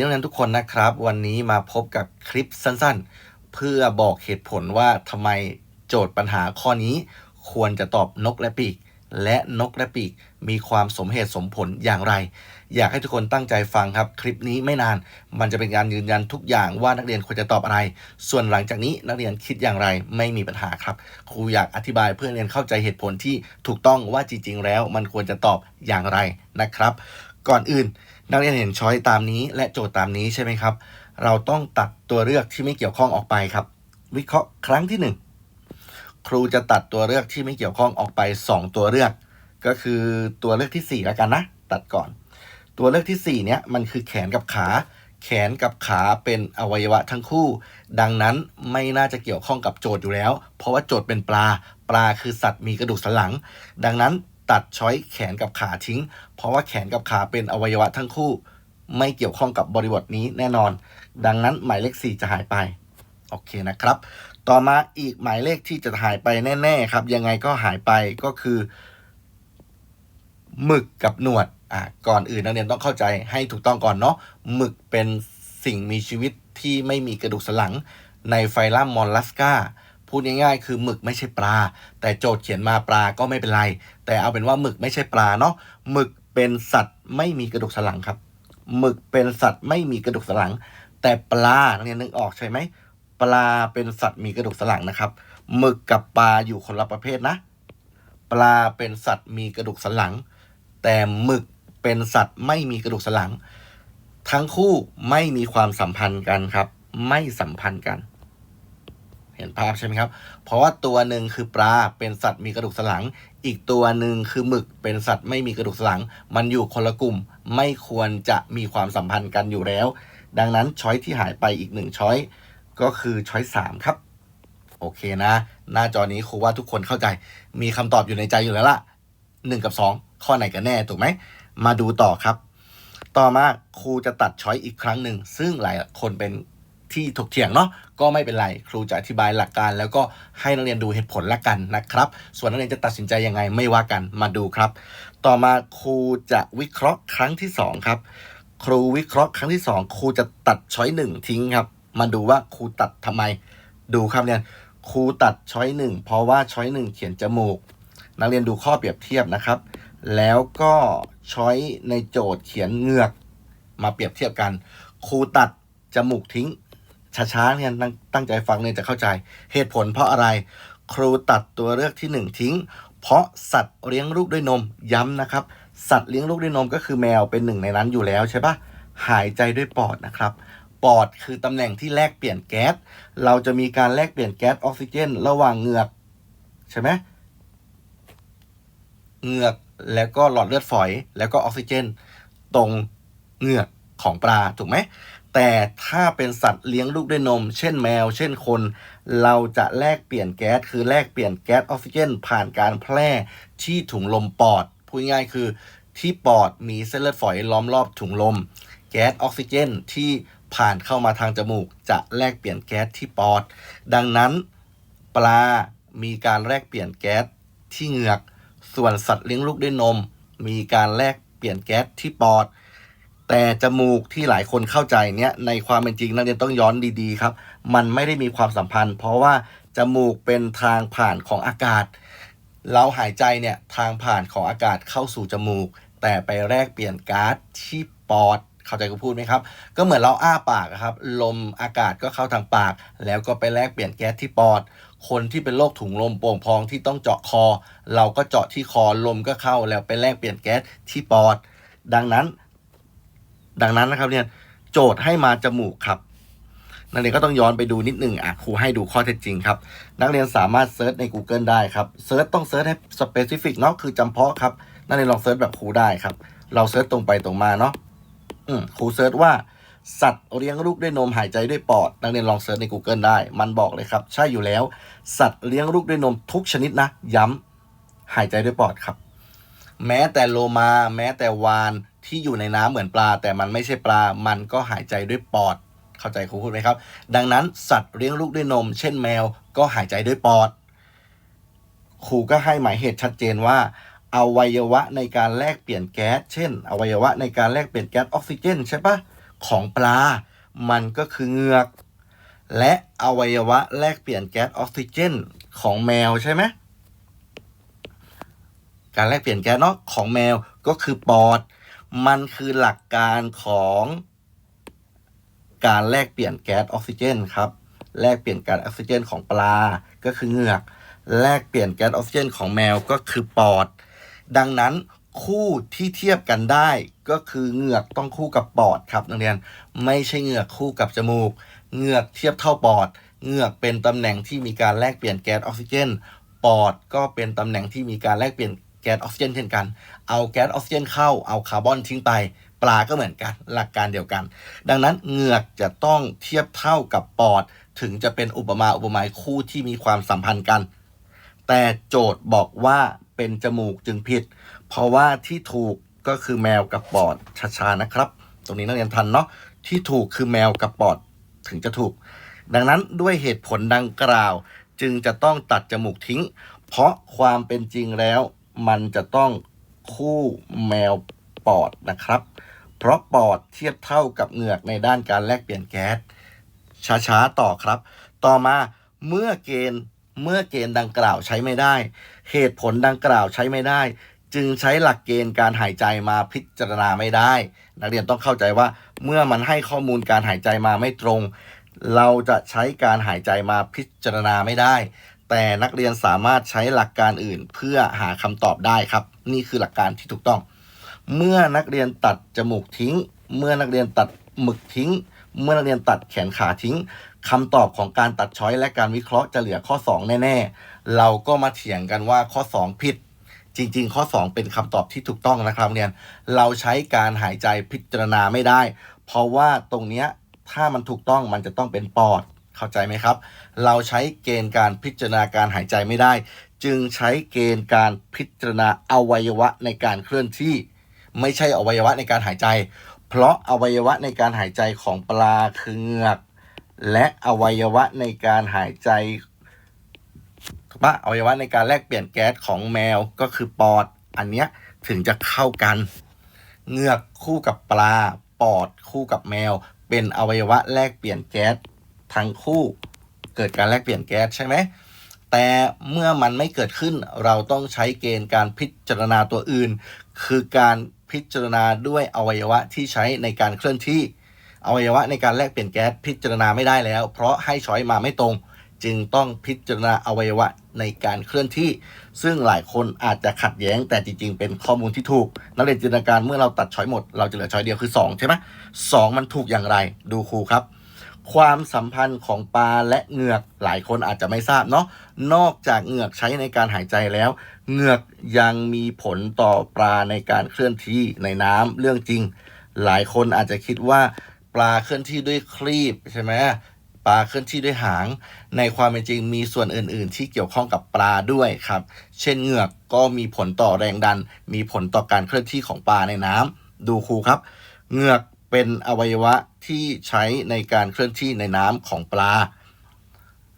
นักเรียนทุกคนนะครับ วันนี้มาพบกับคลิปสั้นๆ เพื่อบอกเหตุผลว่าทำไมโจทย์ปัญหาข้อนี้ ควรจะตอบนกและปีก และนกและปีก มีความสมเหตุสมผลอย่างไร อยากให้ทุกคนตั้งใจฟังครับ คลิปนี้ไม่นาน มันจะเป็นการยืนยันทุกอย่างว่านักเรียนควรจะตอบอะไร ส่วนหลังจากนี้นักเรียนคิดอย่างไรไม่มีปัญหาครับ ครูอยากอธิบายเพื่อเรียนเข้าใจเหตุผลที่ถูกต้องว่าจริงๆ แล้ว มันควรจะตอบอย่างไรนะครับ ก่อนอื่น นักเรียนเห็นช้อยตามนี้และโจทย์ตามนี้ใช่ไหมครับ เราต้องตัดตัวเลือกที่ไม่เกี่ยวข้องออกไปครับ วิเคราะห์ครั้งที่หนึ่งครูจะตัดตัวเลือกที่ไม่เกี่ยวข้องออกไป 2 ตัวเลือก ก็คือตัวเลือกที่ 4 แล้วกันนะ ตัดก่อน ตัวเลือกทีสี่ 4 เนี้ยมันคือแขนกับขา แขนกับขาเป็นอวัยวะทั้งคู่ ดังนั้นไม่น่าจะเกี่ยวข้องกับโจทย์อยู่แล้ว เพราะว่าโจทย์เป็นปลา ปลาคือสัตว์มีกระดูกสันหลัง ดังนั้น ตัดช้อยแขนกับขาทิ้ง เพราะว่าแขนกับขาเป็นอวัยวะทั้งคู่ ไม่เกี่ยวข้องกับบริบทนี้แน่นอน ดังนั้นหมายเลข 4 จะหายไป โอเคนะครับ ต่อมาอีกหมายเลขที่จะหายไปแน่ ๆ ครับ ยังไงก็หายไปก็คือหมึกกับหนวดอะก่อนอื่นนักเรียนต้องเข้าใจให้ถูกต้องก่อนเนาะหมึกเป็นสิ่งมีชีวิตที่ไม่มีกระดูกสันหลังในไฟลัมมอลลัสกา พูดง่ายๆ คือหมึกไม่ใช่ปลา แต่โจทย์เขียนมาปลาก็ไม่เป็นไร แต่เอาเป็นว่าหมึกไม่ใช่ปลาเนาะหมึกเป็นสัตว์ไม่มีกระดูกสันหลังครับหมึกเป็นสัตว์ไม่มีกระดูกสันหลัง แต่ปลาเรียนึกออกใช่ไหมปลาเป็นสัตว์มีกระดูกสันหลังนะครับหมึกกับปลาอยู่คนละประเภทนะ ปลาเป็นสัตว์มีกระดูกสันหลัง แต่หมึกเป็นสัตว์ไม่มีกระดูกสันหลัง ทั้งคู่ไม่มีความสัมพันธ์กันครับ ไม่สัมพันธ์กัน เห็นภาพใช่ไหมครับ เพราะว่าตัวหนึ่งคือปลาเป็นสัตว์มีกระดูกสันหลัง อีกตัวหนึ่งคือหมึกเป็นสัตว์ไม่มีกระดูกสันหลัง มันอยู่คนละกลุ่มไม่ควรจะมีความสัมพันธ์กันอยู่แล้ว ดังนั้นช้อยที่หายไปอีกหนึ่งช้อยก็คือช้อยสามครับ โอเคนะ หน้าจอนี้ครูว่าทุกคนเข้าใจ มีคำตอบอยู่ในใจอยู่แล้วล่ะหนึ่งกับสองข้อไหนกันแน่ถูกไหม มาดูต่อครับ ต่อมาครูจะตัดช้อยอีกครั้งหนึ่งซึ่งหลายคนเป็น ที่ถกเถียงเนาะก็ไม่เป็นไรครูจะอธิบายหลักการ แล้วก็ให้นักเรียนดูเหตุผลละกันนะครับ ส่วนนักเรียนจะตัดสินใจยังไงไม่ว่ากันมาดูครับ ต่อมาครูจะวิเคราะห์ครั้งที่สองครับครูวิเคราะห์ครั้งที่สองครูจะตัดช้อยหนึ่งทิ้งครับ มาดูว่าครูตัดทำไม ดูครับเนี่ยครูตัดช้อยหนึ่งเพราะว่าช้อยหนึ่งเขียนจมูก นักเรียนดูข้อเปรียบเทียบนะครับ แล้วก็ช้อยในโจทย์เขียนเหงือก มาเปรียบเทียบกัน ครูตัดจมูกทิ้ง ช้าๆเนี่ยตั้งตั้งใจฟังเนี่ยจะเข้าใจเหตุผลเพราะอะไร ครูตัดตัวเลือกที่หนึ่งทิ้ง เพราะสัตว์เลี้ยงลูกด้วยนมย้ำนะครับ สัตว์เลี้ยงลูกด้วยนมก็คือแมวเป็นหนึ่งในนั้นอยู่แล้วใช่ปะหายใจด้วยปอดนะครับปอดคือตำแหน่งที่แลกเปลี่ยนแก๊ส เราจะมีการแลกเปลี่ยนแก๊สออกซิเจน ระหว่างเหงือกใช่ไหมเหงือกแล้วก็หลอดเลือดฝอย แล้วก็ออกซิเจน ตรงเหงือกของปลาถูกไหม แต่ถ้าเป็นสัตว์เลี้ยงลูกด้วยนม เช่นแมว เช่นคน เราจะแลกเปลี่ยนแก๊ส คือแลกเปลี่ยนแก๊สออกซิเจน ผ่านการแพร่ที่ถุงลมปอด พูดง่ายคือที่ปอดมีเส้นเลือดฝอยล้อมรอบถุงลม แก๊สออกซิเจนที่ผ่านเข้ามาทางจมูก จะแลกเปลี่ยนแก๊สที่ปอด ดังนั้น ปลา มีการแลกเปลี่ยนแก๊สที่เหงือก ส่วนสัตว์เลี้ยงลูกด้วยนม มีการแลกเปลี่ยนแก๊สที่ปอด แต่จมูกที่หลายคนเข้าใจเนี้ยในความเป็นจริงนักเรียนต้องย้อนดีๆครับ มันไม่ได้มีความสัมพันธ์ เพราะว่าจมูกเป็นทางผ่านของอากาศ เราหายใจเนี่ยทางผ่านของอากาศเข้าสู่จมูก แต่ไปแลกเปลี่ยนก๊าซที่ปอดเข้าใจกูพูดไหมครับ ก็เหมือนเราอ้าปากครับ ลมอากาศก็เข้าทางปาก แล้วก็ไปแลกเปลี่ยนแก๊สที่ปอด คนที่เป็นโรคถุงลมโป่งพองที่ต้องเจาะคอ เราก็เจาะที่คอลมก็เข้าแล้วไปแลกเปลี่ยนแก๊สที่ปอด ดังนั้น ดังนั้นนะครับเนี่ยโจทย์ให้มาจมูกครับนักเรียนก็ต้องย้อนไปดูนิดหนึ่งอะครูให้ดูข้อเท็จจริงครับ นักเรียนสามารถเซิร์ชใน Google ได้ครับเซิร์ชต้องเซิร์ชให้ specific เนาะคือจำเพาะครับ นักเรียนลองเซิร์ชแบบครูได้ครับ เราเซิร์ชตรงไปตรงมาเนาะอืมครูเซิร์ชว่าสัตว์เลี้ยงลูกด้วยนมหายใจด้วยปอด นักเรียนลองเซิร์ชใน Google ได้ มันบอกเลยครับ ใช่อยู่แล้ว สัตว์เลี้ยงลูกด้วยนมทุกชนิดนะ ย้ำหายใจด้วยปอดครับ แม้แต่โลมา แม้แต่วาน ที่อยู่ในน้ำเหมือนปลา แต่มันไม่ใช่ปลา มันก็หายใจด้วยปอด เข้าใจครูพูดไหมครับ ดังนั้นสัตว์เลี้ยงลูกด้วยนม เช่นแมวก็หายใจด้วยปอดครูก็ให้หมายเหตุชัดเจนว่าอวัยวะในการแลกเปลี่ยนแก๊ส เช่น อวัยวะในการแลกเปลี่ยนแก๊สออกซิเจนใช่ปะของปลา มันก็คือเหงือก และอวัยวะแลกเปลี่ยนแก๊สออกซิเจนของแมวใช่ไหมการแลกเปลี่ยนแก๊สเนาะของแมวก็คือปอด มันคือหลักการของการแลกเปลี่ยนแก๊สออกซิเจนครับ แลกเปลี่ยนก๊าซออกซิเจนของปลาก็คือเหงือก แลกเปลี่ยนแก๊สออกซิเจนของแมวก็คือปอด ดังนั้นคู่ที่เทียบกันได้ก็คือเหงือกต้องคู่กับปอดครับนักเรียน ไม่ใช่เหงือกคู่กับจมูก เหงือกเทียบเท่าปอด เหงือกเป็นตำแหน่งที่มีการแลกเปลี่ยนแก๊สออกซิเจน ปอดก็เป็นตำแหน่งที่มีการแลกเปลี่ยน ก๊สออกซิเจนเช่นกัน เอาแก๊สออกซิเจนเข้า เอาคาร์บอนทิ้งไป ปลาก็เหมือนกัน หลักการเดียวกัน ดังนั้นเหงือกจะต้องเทียบเท่ากับปอด ถึงจะเป็นอุปมาอุปไมยคู่ที่มีความสัมพันธ์กัน แต่โจทย์บอกว่าเป็นจมูกจึงผิด เพราะว่าที่ถูกก็คือแมวกับปอดช้าๆนะครับ ตรงนี้นักเรียนทันเนาะ ที่ถูกคือแมวกับปอดถึงจะถูก ดังนั้นด้วยเหตุผลดังกล่าว จึงจะต้องตัดจมูกทิ้ง เพราะความเป็นจริงแล้ว มันจะต้องคู่แมวปอดนะครับ เพราะปอดเทียบเท่ากับเหงือกในด้านการแลกเปลี่ยนแก๊สช้าๆต่อครับ ต่อมาเมื่อเกณฑ์เมื่อเกณฑ์ดังกล่าวใช้ไม่ได้ เหตุผลดังกล่าวใช้ไม่ได้ จึงใช้หลักเกณฑ์การหายใจมาพิจารณาไม่ได้ นักเรียนต้องเข้าใจว่าเมื่อมันให้ข้อมูลการหายใจมาไม่ตรง เราจะใช้การหายใจมาพิจารณาไม่ได้ แต่นักเรียนสามารถใช้หลักการอื่น เพื่อหาคำตอบได้ครับ นี่คือหลักการที่ถูกต้อง เมื่อนักเรียนตัดจมูกทิ้ง เมื่อนักเรียนตัดหมึกทิ้ง เมื่อนักเรียนตัดแขนขาทิ้งคำตอบของการตัดช้อยและการวิเคราะห์จะเหลือข้อ 2 แน่ ๆ เราก็มาเถียงกันว่าข้อ 2 ผิด จริง ๆ ข้อ 2 เป็นคำตอบที่ถูกต้องนะครับเรียนเราใช้การหายใจพิจารณาไม่ได้ เพราะว่าตรงเนี้ยถ้ามันถูกต้องมันจะต้องเป็นปอด เข้าใจไหมครับ เราใช้เกณฑ์การพิจารณาการหายใจไม่ได้ จึงใช้เกณฑ์การพิจารณาอวัยวะในการเคลื่อนที่ ไม่ใช่อวัยวะในการหายใจ เพราะอวัยวะในการหายใจของปลาคือเหงือกและอวัยวะในการหายใจถูกปะอวัยวะในการแลกเปลี่ยนแก๊สของแมวก็คือปอด อันเนี้ยถึงจะเข้ากันเหงือกคู่กับปลา ปอดคู่กับแมว เป็นอวัยวะแลกเปลี่ยนแก๊ส ทั้งคู่เกิดการแลกเปลี่ยนแก๊สใช่ไหมแต่เมื่อมันไม่เกิดขึ้นเราต้องใช้เกณฑ์การพิจารณาตัวอื่น คือการพิจารณาด้วยอวัยวะที่ใช้ในการเคลื่อนที่ อวัยวะในการแลกเปลี่ยนแก๊สพิจารณาไม่ได้แล้ว เพราะให้ช้อยมาไม่ตรง จึงต้องพิจารณาอวัยวะในการเคลื่อนที่ ซึ่งหลายคนอาจจะขัดแย้ง แต่จริงๆ เป็นข้อมูลที่ถูก นักเรียนจินตนาการเมื่อเราตัดช้อยหมด เราจะเหลือช้อยเดียวคือ 2 ใช่ไหมสองมันถูกอย่างไรดูครูครับ ความสัมพันธ์ของปลาและเหงือกหลายคนอาจจะไม่ทราบเนาะนอกจากเหงือกใช้ในการหายใจแล้ว เหงือกยังมีผลต่อปลาในการเคลื่อนที่ในน้ำเรื่องจริง หลายคนอาจจะคิดว่าปลาเคลื่อนที่ด้วยครีบใช่ไหมปลาเคลื่อนที่ด้วยหาง ในความเป็นจริงมีส่วนอื่น ๆ ที่เกี่ยวข้องกับปลาด้วยครับ เช่นเหงือกก็มีผลต่อแรงดัน มีผลต่อการเคลื่อนที่ของปลาในน้ำดูครูครับ เหงือก เป็นอวัยวะที่ใช้ในการเคลื่อนที่ในน้ำของปลา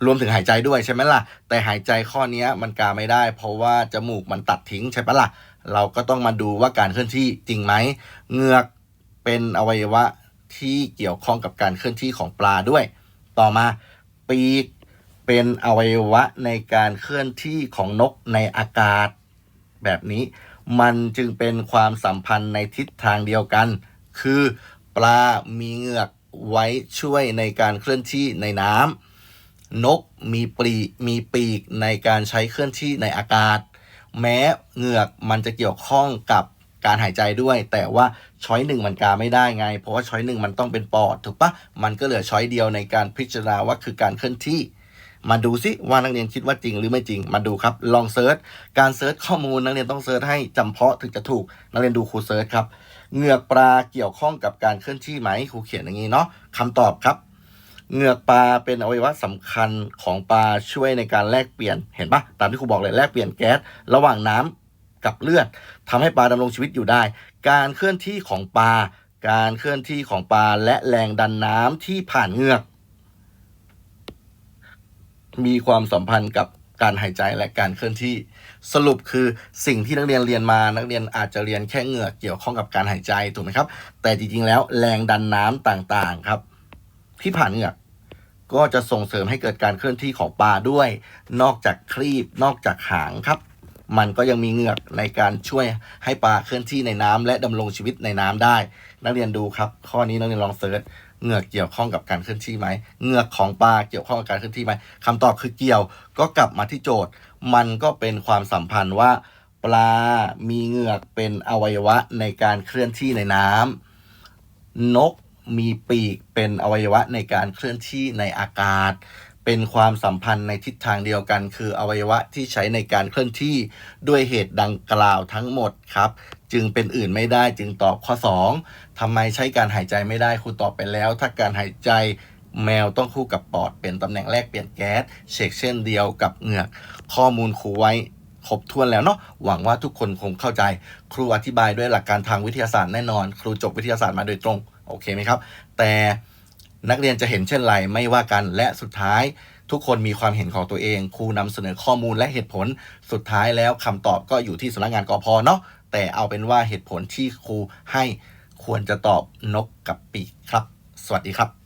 รวมถึงหายใจด้วยใช่ไหมล่ะ แต่หายใจข้อนี้มันกาไม่ได้ เพราะว่าจมูกมันตัดทิ้งใช่ปะล่ะ เราก็ต้องมาดูว่าการเคลื่อนที่จริงไหมเหงือกเป็นอวัยวะที่เกี่ยวข้องกับการเคลื่อนที่ของปลาด้วย ต่อมาปีกเป็นอวัยวะในการเคลื่อนที่ของนกในอากาศ แบบนี้ มันจึงเป็นความสัมพันธ์ในทิศทางเดียวกัน คือ ปลา มีเหงือกไว้ช่วยในการเคลื่อนที่ในน้ำนกมีปลีมีปีกในการใช้เคลื่อนที่ในอากาศ แม้เหงือกมันจะเกี่ยวข้องกับการหายใจด้วย แต่ว่าช้อยหนึ่งมันกาไม่ได้ไง เพราะว่าช้อยหนึ่งมันต้องเป็นปอดถูกปะมันก็เหลือช้อยเดียวในการพิจารณาว่าคือการเคลื่อนที่ มาดูซิว่านักเรียนคิดว่าจริงหรือไม่จริง มาดูครับ ลองเซิร์ชการเซิร์ชข้อมูลนักเรียนต้องเซิร์ชให้จำเพาะถึงจะถูก นักเรียนดูครูเซิร์ชครับ เหงือกปลาเกี่ยวข้องกับการเคลื่อนที่ไหมครูเขียนอย่างนี้เนาะคำตอบครับ เหงือกปลาเป็นอวัยวะสำคัญของปลาช่วยในการแลกเปลี่ยนเห็นปะตามที่ครูบอกเลยแลกเปลี่ยนแก๊สระหว่างน้ำกับเลือดทำให้ปลาดำรงชีวิตอยู่ได้ การเคลื่อนที่ของปลาการเคลื่อนที่ของปลาและแรงดันน้ำที่ผ่านเหงือก มีความสัมพันธ์กับ การหายใจและการเคลื่อนที่ สรุปคือสิ่งที่นักเรียนเรียนมานักเรียนอาจจะเรียนแค่เหงือกเกี่ยวข้องกับการหายใจถูกไหมครับ แต่จริงๆแล้วแรงดันน้ำต่างๆครับ ที่ผ่านเหงือกก็จะส่งเสริมให้เกิดการเคลื่อนที่ของปลาด้วย นอกจากครีบนอกจากหางครับ มันก็ยังมีเหงือกในการช่วยให้ปลาเคลื่อนที่ในน้ำและดำรงชีวิตในน้ำได้ นักเรียนดูครับ ข้อนี้นักเรียนลองเซิร์ช เหงือกเกี่ยวข้องกับการเคลื่อนที่ไหมเหงือกของปลาเกี่ยวข้องกับการเคลื่อนที่ไหมคำตอบคือเกี่ยว ก็กลับมาที่โจทย์ มันก็เป็นความสัมพันธ์ว่า ปลามีเหงือกเป็นอวัยวะในการเคลื่อนที่ในน้ำนกมีปีกเป็นอวัยวะในการเคลื่อนที่ในอากาศ เป็นความสัมพันธ์ในทิศทางเดียวกัน คืออวัยวะที่ใช้ในการเคลื่อนที่ด้วยเหตุดังกล่าวทั้งหมดครับ จึงเป็นอื่นไม่ได้จึงตอบข้อ 2ทำไมใช้การหายใจไม่ได้ครูตอบไปแล้ว ถ้าการหายใจแมวต้องคู่กับปอดเป็นตำแหน่งแรกเปลี่ยนแก๊สเชกเช่นเดียวกับเหงือก ข้อมูลครูไว้ครบถ้วนแล้วเนาะหวังว่าทุกคนคงเข้าใจ ครูอธิบายด้วยหลักการทางวิทยาศาสตร์แน่นอน ครูจบวิทยาศาสตร์มาโดยตรง โอเคไหมครับ แต่ นักเรียนจะเห็นเช่นไรไม่ว่ากันและสุดท้าย ทุกคนมีความเห็นของตัวเองครูนำเสนอข้อมูลและเหตุผลสุดท้ายแล้วคำตอบก็อยู่ที่สำนักงานกอพเนาะแต่เอาเป็นว่าเหตุผลที่ครูให้ควรจะตอบนกกับปีกครับ สวัสดีครับ